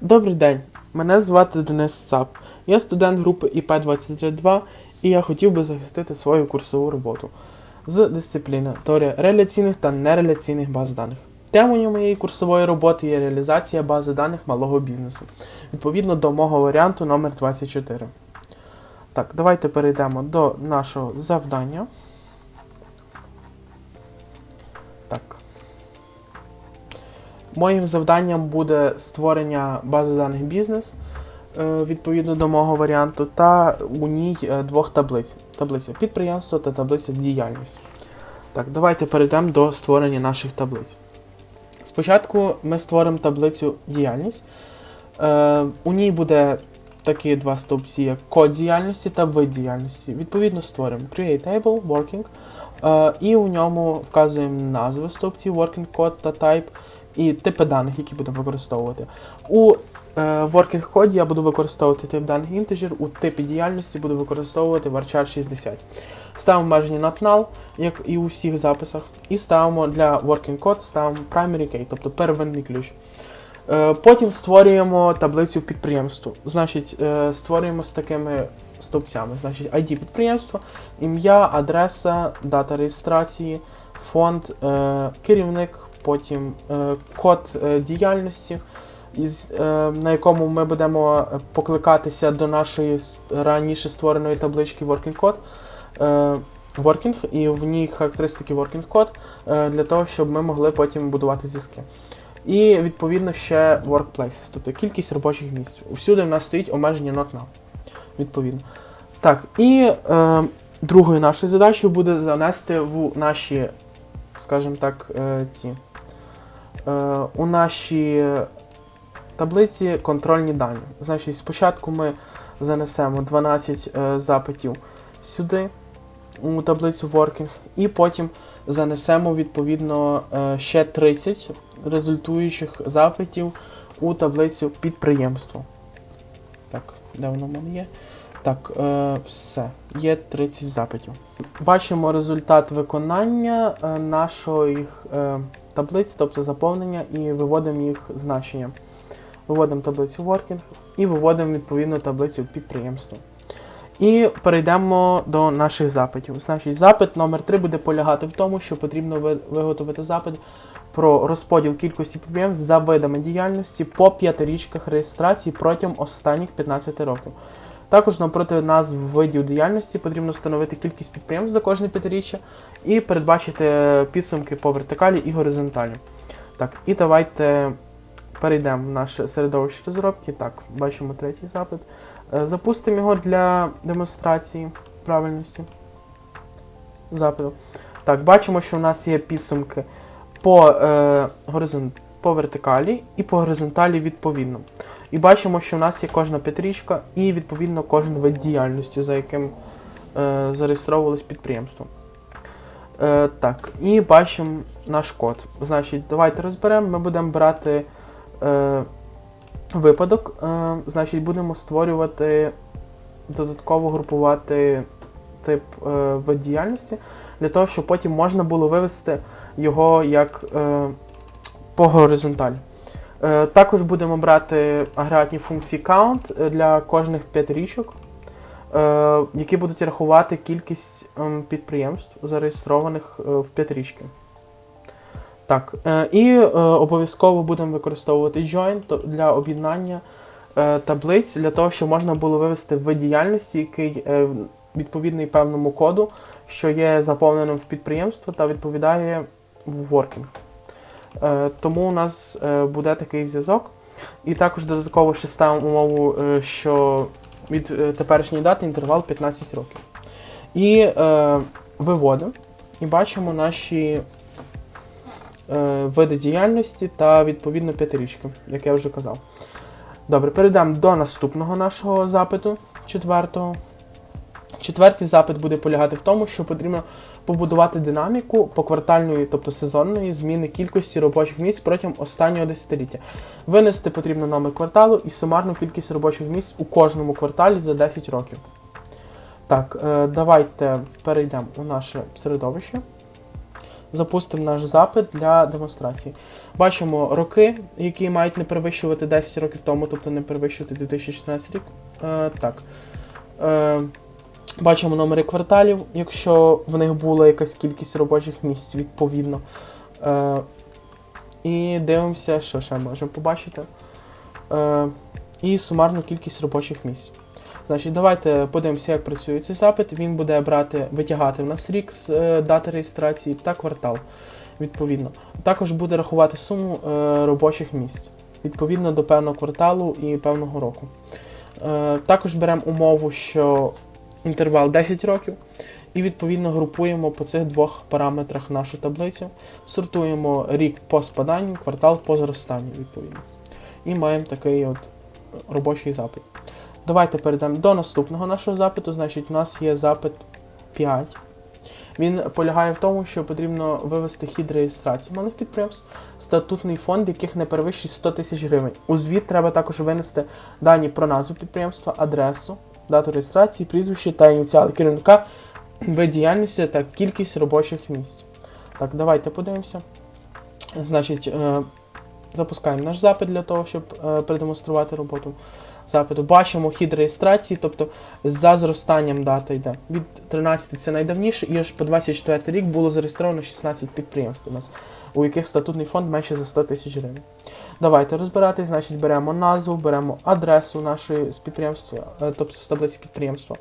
Добрий день, мене звати Денис Цап. Я студент групи ІП-232 і я хотів би захистити свою курсову роботу з дисципліни теорія реляційних та нереляційних баз даних. Темою моєї курсової роботи є реалізація бази даних малого бізнесу, відповідно до мого варіанту номер 24. Так, давайте перейдемо до нашого завдання. Моїм завданням буде створення бази даних бізнес е, відповідно до мого варіанту, та у ній е, двох таблиць: таблиця підприємство та таблиця діяльність. Так, давайте перейдемо до створення наших таблиць. Спочатку ми створимо таблицю діяльність. Е, у ній буде такі два стовпці, як код діяльності та вид діяльності. Відповідно, створимо Create Table, Working, і у ньому вказуємо назви стовпців, Working Code та Type і типи даних, які будемо використовувати. У е, working коді я буду використовувати тип даних integer, у типі діяльності буду використовувати varchar 60. Ставимо обмеження not null, як і у всіх записах, і ставимо для working code ставимо primary key, тобто первинний ключ. Е, Потім створюємо таблицю підприємства. Значить, е, створюємо з такими стовпцями. Значить, ID підприємства, ім'я, адреса, дата реєстрації, фонд, керівник, потім е, код е, діяльності, е, на якому ми будемо покликатися до нашої раніше створеної таблички Working Code. Working, і в ній характеристики Working Code для того, щоб ми могли потім будувати зв'язки. І відповідно ще workplaces, тобто кількість робочих місць. Усюди в нас стоїть обмеження not now. Відповідно. Так, і е, другою нашою задачею буде занести в наші, скажімо так, е, ці у наші таблиці контрольні дані. Значить, спочатку ми занесемо 12 е, запитів сюди, у таблицю Working, і потім занесемо відповідно е, ще 30 результуючих запитів у таблицю підприємство. Так, де воно в мене є? Так, е, все. Є 30 запитів. Бачимо результат виконання е, нашої е, таблиць, тобто заповнення, і виводимо їх значення. Виводимо таблицю Working і виводимо відповідно таблицю підприємства. І перейдемо до наших запитів. Значить, запит номер 3 буде полягати в тому, що потрібно виготовити запит про розподіл кількості підприємств за видами діяльності по п'ятирічках реєстрації протягом останніх 15 років. Також напроти назв видів діяльності потрібно встановити кількість підприємств за кожне п'ятиріччя і передбачити підсумки по вертикалі і горизонталі. Так, і давайте перейдемо в наше середовище розробки. Так, бачимо третій запит. Е, Запустимо його для демонстрації правильності запиту. Так, бачимо, що в нас є підсумки по, е, горизон... по вертикалі і по горизонталі відповідно. І бачимо, що в нас є кожна п'ятирічка і відповідно кожен вид діяльності, за яким е, зареєстровувалось підприємство. Е, так, і бачимо наш код. Значить, давайте розберемо. Ми будемо брати е, випадок. Е, значить, будемо створювати, додатково групувати тип е, вид діяльності для того, щоб потім можна було вивести його як е, по горизонталі. Е, також будемо брати агрегатні функції count е, для кожних п'ятирічок, е, які будуть рахувати кількість ем, підприємств, зареєстрованих в п'ятирічки. Так, е, і обов'язково будемо використовувати join для об'єднання таблиць для того, щоб можна було вивести вид діяльності, який відповідний певному коду, що є заповненим в підприємство та відповідає в working. Е, тому у нас е, буде такий зв'язок. І також додатково ще ставимо умову, е, що від теперішньої дати інтервал 15 років. І е, виводимо і бачимо наші е, види діяльності та відповідно п'ятирічки, як я вже казав. Добре, перейдемо до наступного нашого запиту, четвертого. Четвертий запит буде полягати в тому, що потрібно побудувати динаміку поквартальної, тобто сезонної зміни кількості робочих місць протягом останнього десятиліття. Винести потрібно номер кварталу і сумарну кількість робочих місць у кожному кварталі за 10 років. Так, е, давайте перейдемо у наше середовище. запустимо наш запит для демонстрації. Бачимо роки, які мають не перевищувати 10 років тому, тобто не перевищувати 2014 рік. Е, так. Е, бачимо номери кварталів, якщо в них була якась кількість робочих місць, відповідно. Е, і дивимося, що ще можемо побачити. Е, і сумарну кількість робочих місць. Значить, давайте подивимося, як працює цей запит. Він буде брати, витягати в нас рік з е, дати реєстрації та квартал. Відповідно. Також буде рахувати суму е, робочих місць відповідно до певного кварталу і певного року. Е, також беремо умову, що інтервал 10 років, і відповідно групуємо по цих двох параметрах нашу таблицю, сортуємо рік по спаданню, квартал по зростанню, відповідно. І маємо такий от робочий запит. Давайте перейдемо до наступного нашого запиту. Значить, у нас є запит 5. Він полягає в тому, що потрібно вивести хід реєстрації малих підприємств, статутний фонд, яких не перевищить 100 тисяч гривень. У звіт треба також винести дані про назву підприємства, адресу, дату реєстрації, прізвище та ініціали керівника, вид діяльності та кількість робочих місць. Так, давайте подивимося. Значить, е, запускаємо наш запит для того, щоб е, продемонструвати роботу запиту. Бачимо хід реєстрації, тобто за зростанням дата йде. Від 13 це найдавніше, і аж по 24 рік було зареєстровано 16 підприємств у нас, у яких статутний фонд менше за 100 тисяч гривень. Давайте розбиратись, значить беремо назву, беремо адресу нашої з підприємства, е, тобто з таблиці підприємства.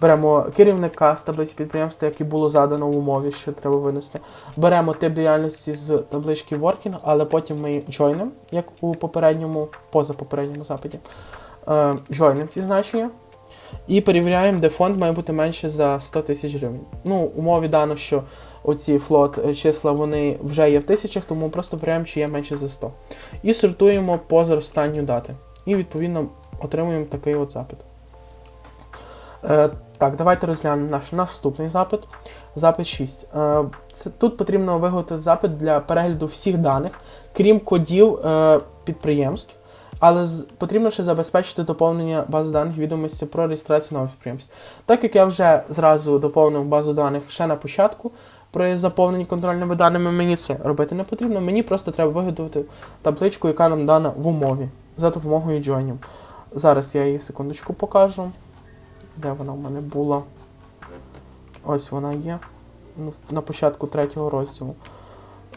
Беремо керівника з таблиці підприємства, який було задано в умові, що треба винести. Беремо тип діяльності з таблички Working, але потім ми joinимо, як у попередньому, позапопередньому запиті. Е, Joinимо ці значення. І перевіряємо, де фонд має бути менше за 100 тисяч гривень. Ну, умові дано, що оці флот е, числа вони вже є в тисячах, тому просто перевіряємо, чи є менше за 100. І сортуємо по зростанню дати. І відповідно отримуємо такий от запит. Е, так, давайте розглянемо наш наступний запит. Запит 6. Е, це, тут потрібно виготовити запит для перегляду всіх даних, крім кодів е, підприємств. Але потрібно ще забезпечити доповнення бази даних відомості про реєстрацію нових підприємств. Так як я вже зразу доповнив базу даних ще на початку, при заповненні контрольними даними мені це робити не потрібно. Мені просто треба виготовити табличку, яка нам дана в умові за допомогою joinів. Зараз я її секундочку покажу. Де вона в мене була? Ось вона є. Ну, на початку третього розділу.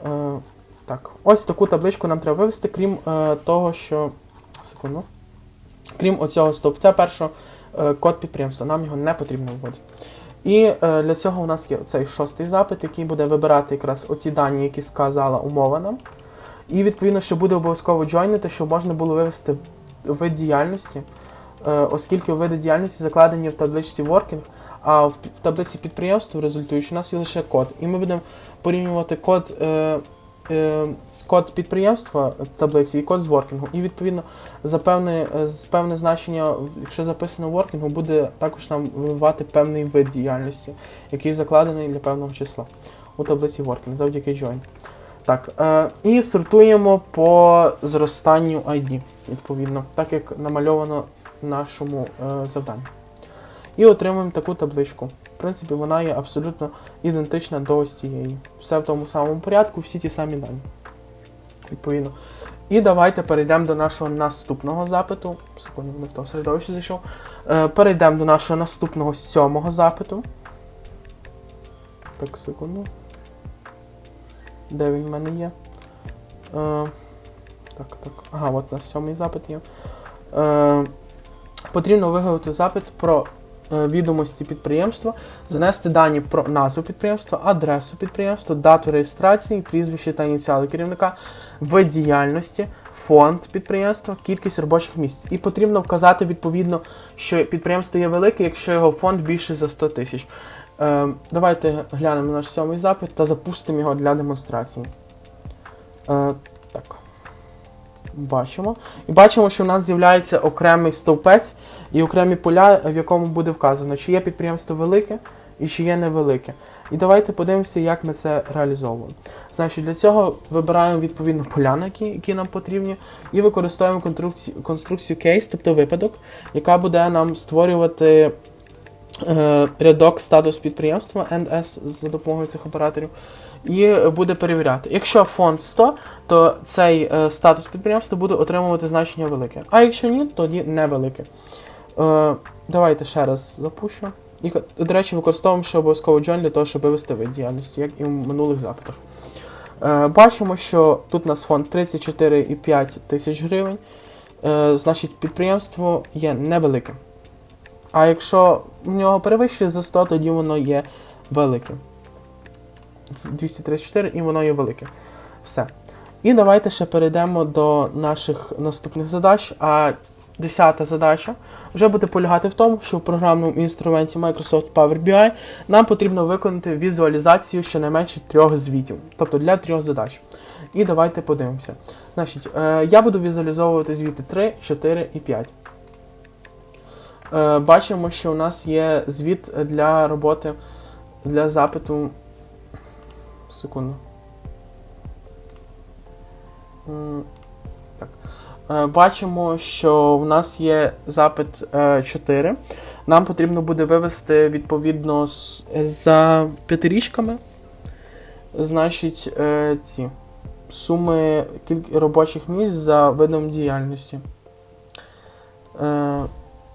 Е, так, ось таку табличку нам треба вивести, крім е, того, що. Секунду. Крім оцього стовпця першого е, код підприємства. Нам його не потрібно вводити. І е, для цього у нас є цей шостий запит, який буде вибирати якраз оці дані, які сказала умова нам. І відповідно, що буде обов'язково джойнити, щоб можна було вивести вид діяльності, оскільки види діяльності закладені в табличці Working, а в, в таблиці підприємства результуючи, у нас є лише код. І ми будемо порівнювати код. Е, е, код підприємства е, таблиці і код з воркінгу. І відповідно за певне, е, з певне значення, якщо записано в воркінгу, буде також нам вививати певний вид діяльності, який закладений для певного числа у таблиці working завдяки join. Так, е, і сортуємо по зростанню ID, відповідно, так як намальовано в нашому е, завданні. І отримуємо таку табличку. В принципі, вона є абсолютно ідентична до ось цієї. Все в тому самому порядку, всі ті самі дані. Відповідно. І давайте перейдемо до нашого наступного запиту. Секунду, не в то середовище зайшов. Е, перейдемо до нашого наступного сьомого запиту. Так, секунду. Де він в мене є? Е, так, так. Ага, от у сьомий запит є. Е, потрібно виготовити запит про е, відомості підприємства, занести дані про назву підприємства, адресу підприємства, дату реєстрації, прізвище та ініціали керівника, вид діяльності, фонд підприємства, кількість робочих місць. І потрібно вказати відповідно, що підприємство є велике, якщо його фонд більше за 100 тисяч. Е, давайте глянемо наш сьомий запит та запустимо його для демонстрації. Бачимо. І бачимо, що в нас з'являється окремий стовпець і окремі поля, в якому буде вказано, чи є підприємство велике і чи є невелике. І давайте подивимося, як ми це реалізовуємо. Значить, для цього вибираємо відповідно поля, які, які нам потрібні, і використовуємо конструкцію, конструкцію case, тобто випадок, яка буде нам створювати рядок статус підприємства NS за допомогою цих операторів. і буде перевіряти. Якщо фонд 100, то цей е, статус підприємства буде отримувати значення велике. А якщо ні, тоді невелике. Е, давайте ще раз запущу. І, до речі, використовуємо ще обов'язково join для того, щоб вивести вид діяльності, як і в минулих запитах. Е, бачимо, що тут у нас фонд 34,5 тисяч гривень. Е, значить, підприємство є невелике. А якщо в нього перевищує за 100, тоді воно є велике. 234 і воно є велике. Все. І давайте ще перейдемо до наших наступних задач. А десята задача вже буде полягати в тому, що в програмному інструменті Microsoft Power BI нам потрібно виконати візуалізацію щонайменше трьох звітів, тобто для трьох задач. І давайте подивимося. Значить, е, я буду візуалізовувати звіти 3, 4 і 5. Е, бачимо, що у нас є звіт для роботи для запиту. Секунду. Так. Е, Бачимо, що в нас є запит е, 4. Нам потрібно буде вивести відповідно за п'ятирічками. Значить, е, ці суми робочих місць за видом діяльності.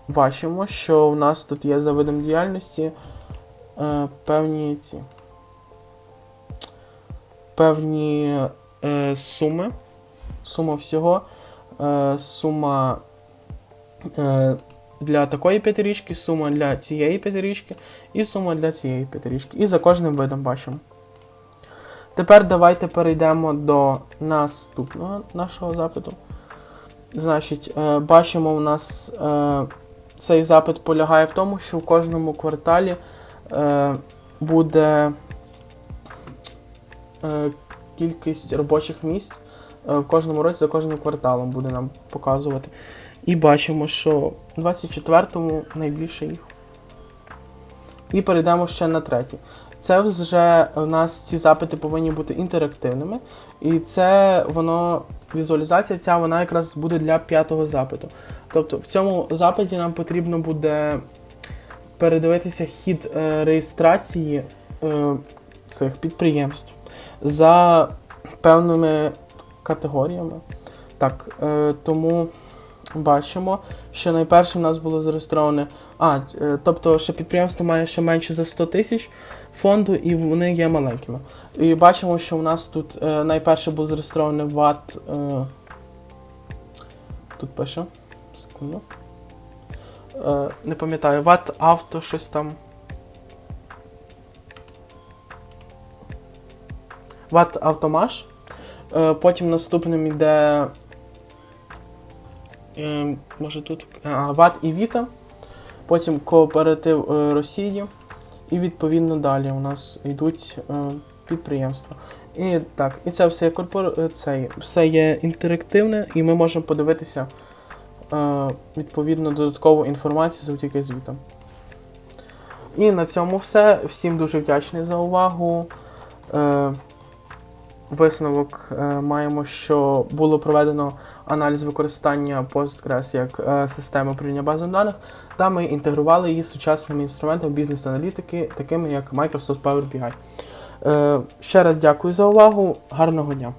Бачимо, що в нас тут є за видом діяльності е, певні ці певні е, суми. Сума всього. Е, сума е, для такої п'ятирічки, сума для цієї п'ятирічки і сума для цієї п'ятирічки. І за кожним видом бачимо. Тепер давайте перейдемо до наступного нашого запиту. Значить, е, бачимо, у нас е, цей запит полягає в тому, що в кожному кварталі е, буде е, кількість робочих місць е, в кожному році за кожним кварталом буде нам показувати. І бачимо, що в 24-му найбільше їх. І перейдемо ще на третій. Це вже у нас ці запити повинні бути інтерактивними. І це воно, візуалізація ця вона якраз буде для п'ятого запиту. Тобто в цьому запиті нам потрібно буде передивитися хід е, реєстрації е, цих підприємств за певними категоріями. Так, е, тому бачимо, що найперше в нас було зареєстроване. А, е, тобто, що підприємство має ще менше за 100 тисяч фонду, і вони є маленькими. І бачимо, що у нас тут е, найперше було зареєстроване ВАТ. Е, тут пише. Секунду. Не пам'ятаю, ВАТ авто щось там. ВАТ Автомаш. Потім наступним йде. Е, може тут. А, ВАТ і Віта. Потім кооператив е, Росії. І відповідно далі у нас йдуть е, підприємства. І так, і це все є корпор... е, це все є інтерактивне, і ми можемо подивитися е, відповідно додаткову інформацію завдяки звітам. І на цьому все. Всім дуже вдячний за увагу. Е, висновок е, маємо, що було проведено аналіз використання Postgres як е, системи управління базами даних, та ми інтегрували її з сучасними інструментами бізнес-аналітики, такими як Microsoft Power BI. Е, ще раз дякую за увагу. Гарного дня!